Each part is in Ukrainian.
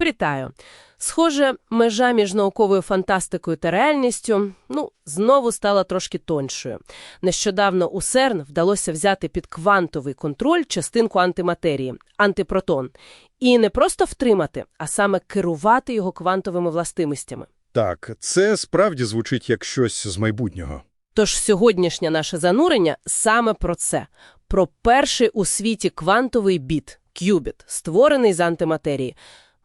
Вітаю. Схоже, межа між науковою фантастикою та реальністю, ну, знову стала трошки тоншою. Нещодавно у ЦЕРН вдалося взяти під квантовий контроль частинку антиматерії – антипротон. І не просто втримати, а саме керувати його квантовими властимостями. Так, це справді звучить як щось з майбутнього. Тож сьогоднішнє наше занурення саме про це. Про перший у світі квантовий біт – кюбіт, створений з антиматерії.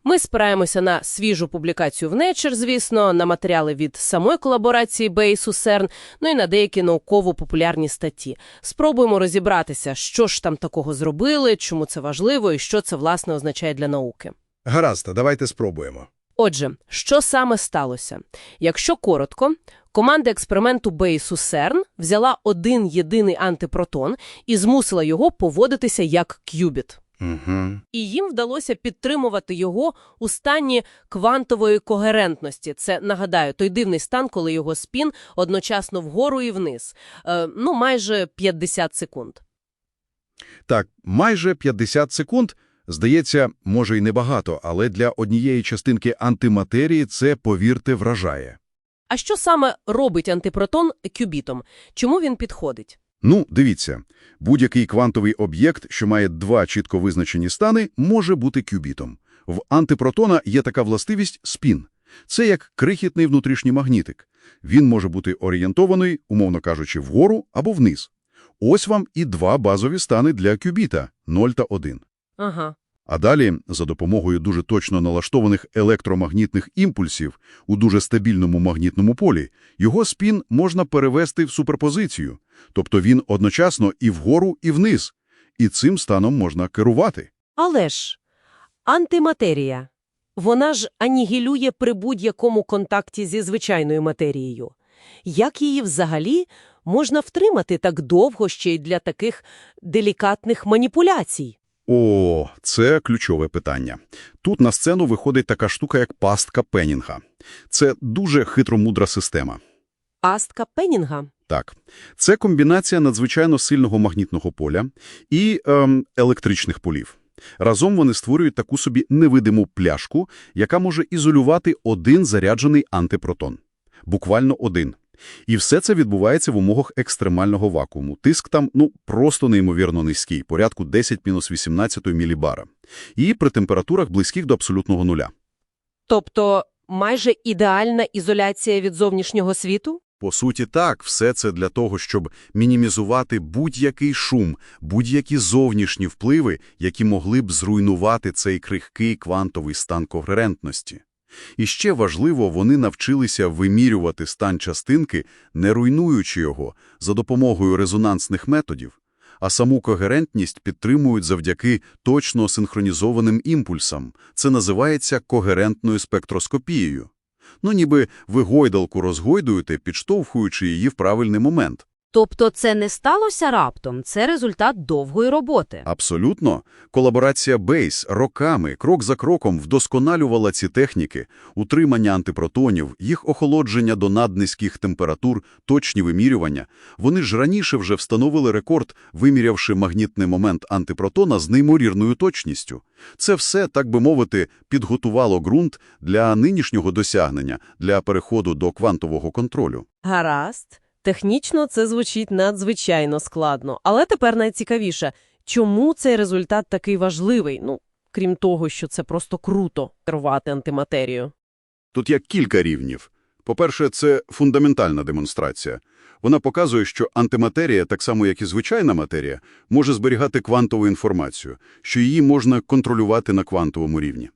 Ми спираємося на свіжу публікацію в Nature, звісно, на матеріали від самої колаборації Бейсу CERN, ну і на деякі науково-популярні статті. Спробуємо розібратися, що ж там такого зробили, чому це важливо і що це, власне, означає для науки. Гаразд, давайте спробуємо. Отже, що саме сталося? Якщо коротко, команда експерименту Бейсу CERN взяла один єдиний антипротон і змусила його поводитися як кюбіт. Угу. І їм вдалося підтримувати його у стані квантової когерентності. Це, нагадаю, той дивний стан, коли його спін одночасно вгору і вниз. Е, ну, майже 50 секунд. Так, майже 50 секунд, здається, може й небагато, але для однієї частинки антиматерії це, повірте, вражає. А що саме робить антипротон кюбітом? Чому він підходить? Ну, дивіться, будь-який квантовий об'єкт, що має два чітко визначені стани, може бути кюбітом. В антипротона є така властивість – спін. Це як крихітний внутрішній магнітик. Він може бути орієнтований, умовно кажучи, вгору або вниз. Ось вам і два базові стани для кюбіта – 0 та 1. Ага. А далі, за допомогою дуже точно налаштованих електромагнітних імпульсів у дуже стабільному магнітному полі, його спін можна перевести в суперпозицію, тобто він одночасно і вгору, і вниз, і цим станом можна керувати. Але ж антиматерія, вона ж анігілює при будь-якому контакті зі звичайною матерією. Як її взагалі можна втримати так довго ще й для таких делікатних маніпуляцій? О, це ключове питання. Тут на сцену виходить така штука, як пастка Пеннінга. Це дуже хитромудра система. Астка Пеннінга. Так, це комбінація надзвичайно сильного магнітного поля і ем, електричних полів. Разом вони створюють таку собі невидиму пляшку, яка може ізолювати один заряджений антипротон. Буквально один. І все це відбувається в умовах екстремального вакууму. Тиск там, ну, просто неймовірно низький, порядку 10-18 мілібара. І при температурах близьких до абсолютного нуля. Тобто майже ідеальна ізоляція від зовнішнього світу? По суті, так, все це для того, щоб мінімізувати будь-який шум, будь-які зовнішні впливи, які могли б зруйнувати цей крихкий квантовий стан когерентності. І ще важливо, вони навчилися вимірювати стан частинки, не руйнуючи його, за допомогою резонансних методів, а саму когерентність підтримують завдяки точно синхронізованим імпульсам. Це називається когерентною спектроскопією. Ну, ніби ви гойдалку розгойдуєте, підштовхуючи її в правильний момент. Тобто це не сталося раптом, це результат довгої роботи. Абсолютно. Колаборація Бейс роками, крок за кроком вдосконалювала ці техніки, утримання антипротонів, їх охолодження до наднизьких температур, точні вимірювання. Вони ж раніше вже встановили рекорд, вимірявши магнітний момент антипротона з неймовірною точністю. Це все, так би мовити, підготувало ґрунт для нинішнього досягнення, для переходу до квантового контролю. Гаразд. Технічно це звучить надзвичайно складно. Але тепер найцікавіше, чому цей результат такий важливий? Ну, крім того, що це просто круто керувати антиматерію. Тут є кілька рівнів. По-перше, це фундаментальна демонстрація. Вона показує, що антиматерія, так само як і звичайна матерія, може зберігати квантову інформацію, що її можна контролювати на квантовому рівні.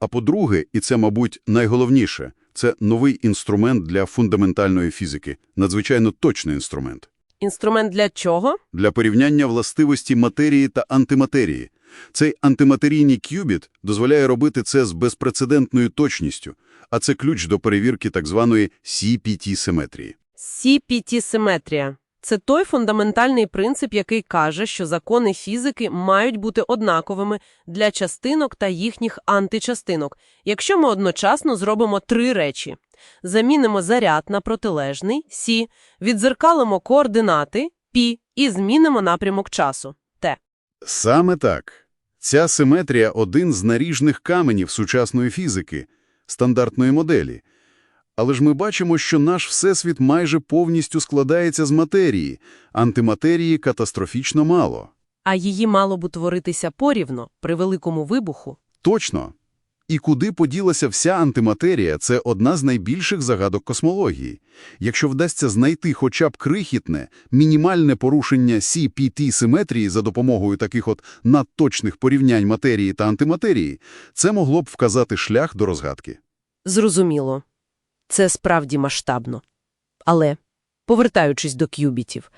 А по-друге, і це, мабуть, найголовніше, це новий інструмент для фундаментальної фізики, надзвичайно точний інструмент. Інструмент для чого? Для порівняння властивості матерії та антиматерії. Цей антиматерійний кюбіт дозволяє робити це з безпрецедентною точністю, а це ключ до перевірки так званої CPT-симетрії. CPT-симетрія. Це той фундаментальний принцип, який каже, що закони фізики мають бути однаковими для частинок та їхніх античастинок, якщо ми одночасно зробимо три речі. Замінимо заряд на протилежний, Сі, відзеркалимо координати, Пі, і змінимо напрямок часу, Т. Саме так. Ця симетрія – один з наріжних каменів сучасної фізики, стандартної моделі. Але ж ми бачимо, що наш всесвіт майже повністю складається з матерії, антиматерії катастрофічно мало. А її мало б утворитися порівно при великому вибуху. Точно. І куди поділася вся антиматерія – це одна з найбільших загадок космології. Якщо вдасться знайти хоча б крихітне, мінімальне порушення CPT-симетрії за допомогою таких от надточних порівнянь матерії та антиматерії, це могло б вказати шлях до розгадки. Зрозуміло. Це справді масштабно. Але, повертаючись до кюбітів,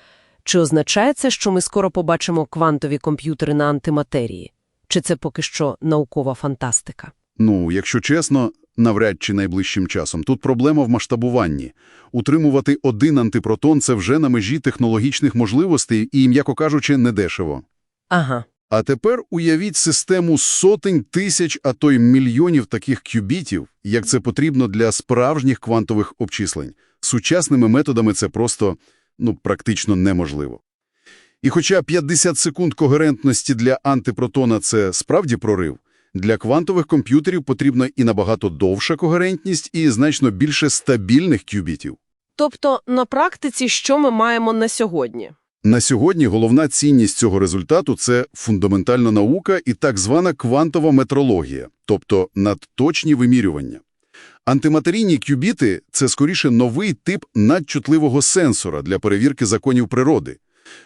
чи означає це, що ми скоро побачимо квантові комп'ютери на антиматерії? Чи це поки що наукова фантастика? Ну, якщо чесно, навряд чи найближчим часом. Тут проблема в масштабуванні. Утримувати один антипротон – це вже на межі технологічних можливостей і, м'яко кажучи, недешево. Ага. А тепер уявіть систему сотень тисяч, а то й мільйонів таких кюбітів, як це потрібно для справжніх квантових обчислень. Сучасними методами це просто, ну, практично неможливо. І хоча 50 секунд когерентності для антипротона – це справді прорив, для квантових комп'ютерів потрібна і набагато довша когерентність, і значно більше стабільних кюбітів. Тобто, на практиці, що ми маємо на сьогодні? На сьогодні головна цінність цього результату – це фундаментальна наука і так звана квантова метрологія, тобто надточні вимірювання. Антиматерійні кюбіти – це скоріше новий тип надчутливого сенсора для перевірки законів природи.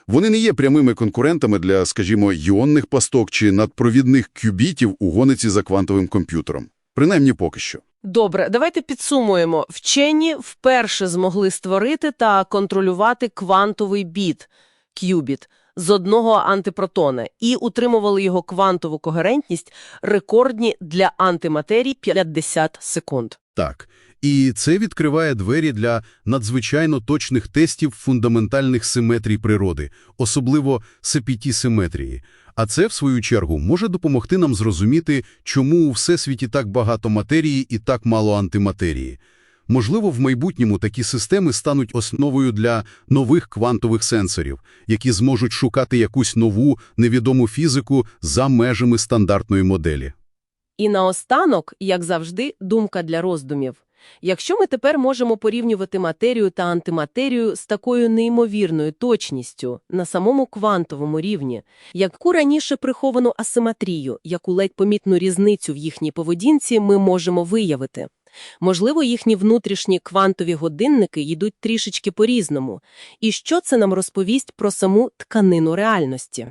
Вони не є прямими конкурентами для, скажімо, іонних пасток чи надпровідних кюбітів у гониці за квантовим комп'ютером. Принаймні поки що. Добре, давайте підсумуємо. Вчені вперше змогли створити та контролювати квантовий біт – кюбіт – з одного антипротона і утримували його квантову когерентність рекордні для антиматерії 50 секунд. Так. І це відкриває двері для надзвичайно точних тестів фундаментальних симетрій природи, особливо CPT-симетрії. А це, в свою чергу, може допомогти нам зрозуміти, чому у Всесвіті так багато матерії і так мало антиматерії. Можливо, в майбутньому такі системи стануть основою для нових квантових сенсорів, які зможуть шукати якусь нову, невідому фізику за межами стандартної моделі. І наостанок, як завжди, думка для роздумів. Якщо ми тепер можемо порівнювати матерію та антиматерію з такою неймовірною точністю на самому квантовому рівні, яку раніше приховану асиметрію, яку ледь помітну різницю в їхній поведінці ми можемо виявити. Можливо, їхні внутрішні квантові годинники йдуть трішечки по-різному. І що це нам розповість про саму тканину реальності?